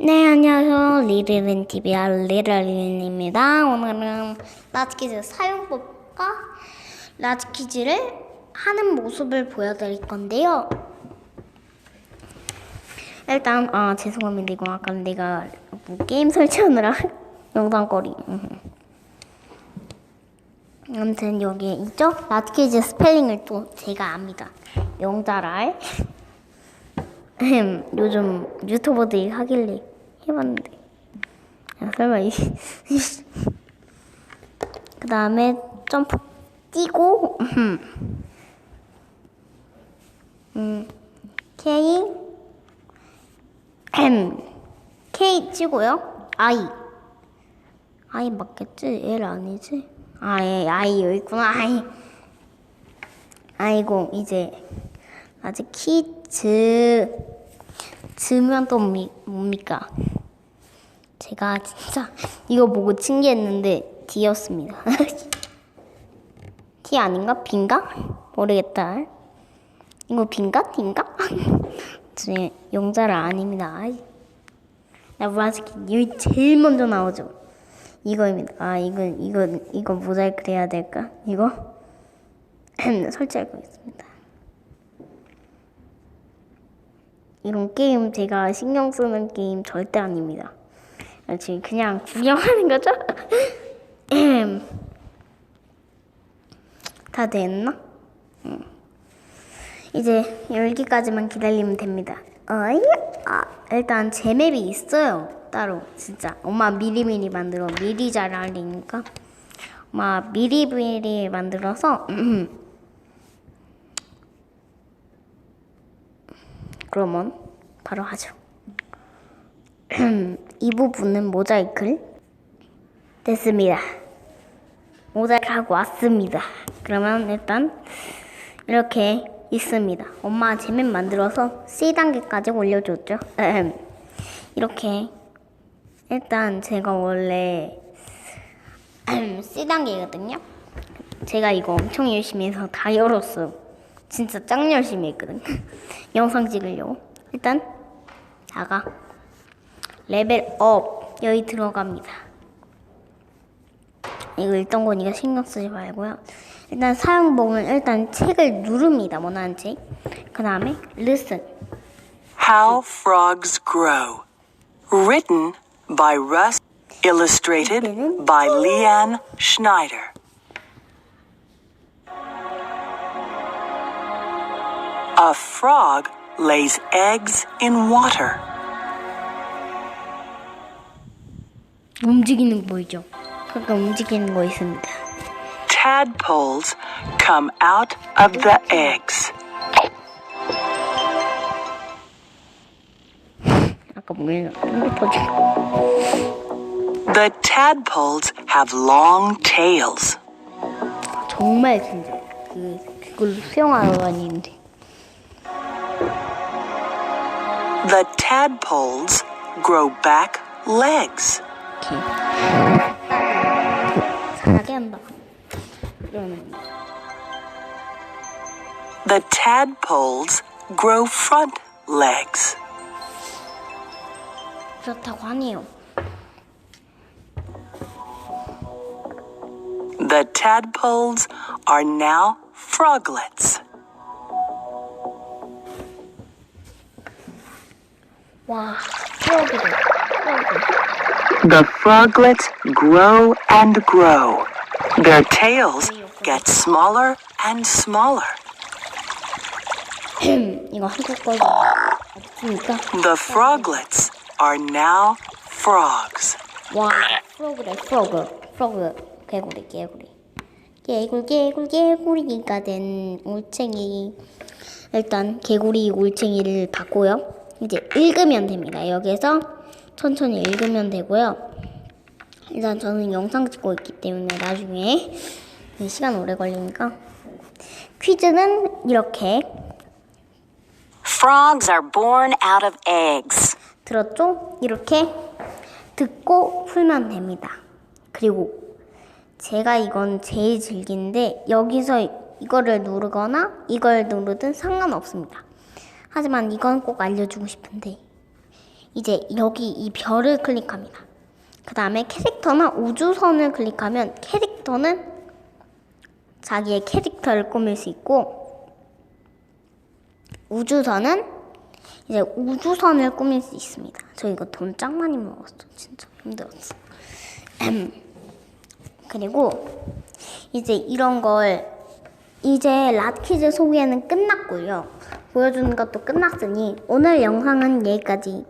네, 안녕하세요. 리들은 TVR 리들린입니다. 오늘은 라지퀴즈 사용법과 라지퀴즈를 하는 모습을 보여드릴 건데요. 일단, 아, 죄송합니다. 이거 아까 내가 뭐 게임 설치하느라 영상거리. 음. 아무튼 여기에 있죠? 라지퀴즈 스펠링을 또 제가 압니다. 영자랄. 음, 요즘 유튜버들이 하길래 해봤는데. 야, 설마 이 그 다음에 점프 뛰고 음, 음 K M. K 치고요. I. I 맞겠지? L 아니지? 아, 예, I 여기 있구나. I. 아이고 이제 아직 키즈 즈면 또 미, 뭡니까? 제가 진짜 이거 보고 신기했는데 D였습니다. D 아닌가? B인가? 모르겠다. 이거 B인가? D인가? 제 영자를 아닙니다. 나 브라스키 여기 제일 먼저 나오죠. 이거입니다. 아 이거 이거 이거 모자이크 해야 될까? 이거 설치할 거겠습니다. 이런 게임 제가 신경 쓰는 게임 절대 아닙니다. 지금 그냥 구경하는 거죠? 다 됐나? 응. 이제 열기까지만 기다리면 됩니다. 아, 일단 제 맵이 있어요. 따로 진짜 엄마 미리미리 만들어 미리 잘 알리니까 엄마 미리미리 만들어서 그러면 바로 하죠. 이 부분은 모자이크를 됐습니다. 모자이크 하고 왔습니다. 그러면 일단 이렇게 있습니다. 엄마 제면 만들어서 C 단계까지 올려줬죠. 이렇게 일단 제가 원래 C 단계거든요. 제가 이거 엄청 열심히 해서 다 열었어요. 진짜 짱 열심히 했거든. 영상 찍으려고. 일단 나가. 레벨 업 여기 들어갑니다. 이거 읽던 거니까 신경 쓰지 말고요. 일단 사용법은 일단 책을 누릅니다. 원하는 책. 그 다음에 listen. How Frogs Grow. Written by Russ. Illustrated by Leanne Schneider. A frog lays eggs in water. 움직이는 거 보이죠? 가끔 움직이는 거 있습니다. Tadpoles come out of the eggs. 아까 뭐냐? 핸드폰 The tadpoles have long tails. 정말 진짜 그 그걸로 수영하러 다니는데. The tadpoles grow back legs. 이렇게 잘하게 한다. 이러면 The tadpoles grow front legs. 그렇다고 하네요. The tadpoles are now froglets. 와, 프로그래, 프로그. The froglets grow and grow. Their tails get smaller and smaller. 이거 한국 거 없으니까. The froglets are now frogs. 와, 프로그래, 프로그, 프로그, 개구리, 개구리. 개굴, 개굴, 개구리가 된 올챙이. 일단 개구리 올챙이를 받고요. 이제 읽으면 됩니다. 여기서 천천히 읽으면 되고요. 일단 저는 영상 찍고 있기 때문에 나중에 시간 오래 걸리니까 퀴즈는 이렇게 Frogs are born out of eggs. 들었죠? 이렇게 듣고 풀면 됩니다. 그리고 제가 이건 제일 즐기는데 여기서 이거를 누르거나 이걸 누르든 상관없습니다. 하지만 이건 꼭 알려주고 싶은데 이제 여기 이 별을 클릭합니다. 그 다음에 캐릭터나 우주선을 클릭하면 캐릭터는 자기의 캐릭터를 꾸밀 수 있고 우주선은 이제 우주선을 꾸밀 수 있습니다. 저 이거 돈 짱 많이 먹었어. 진짜 힘들었어. 그리고 이제 이런 걸 이제 辣퀴즈 소개는 끝났고요. 보여주는 것도 끝났으니 오늘 영상은 여기까지.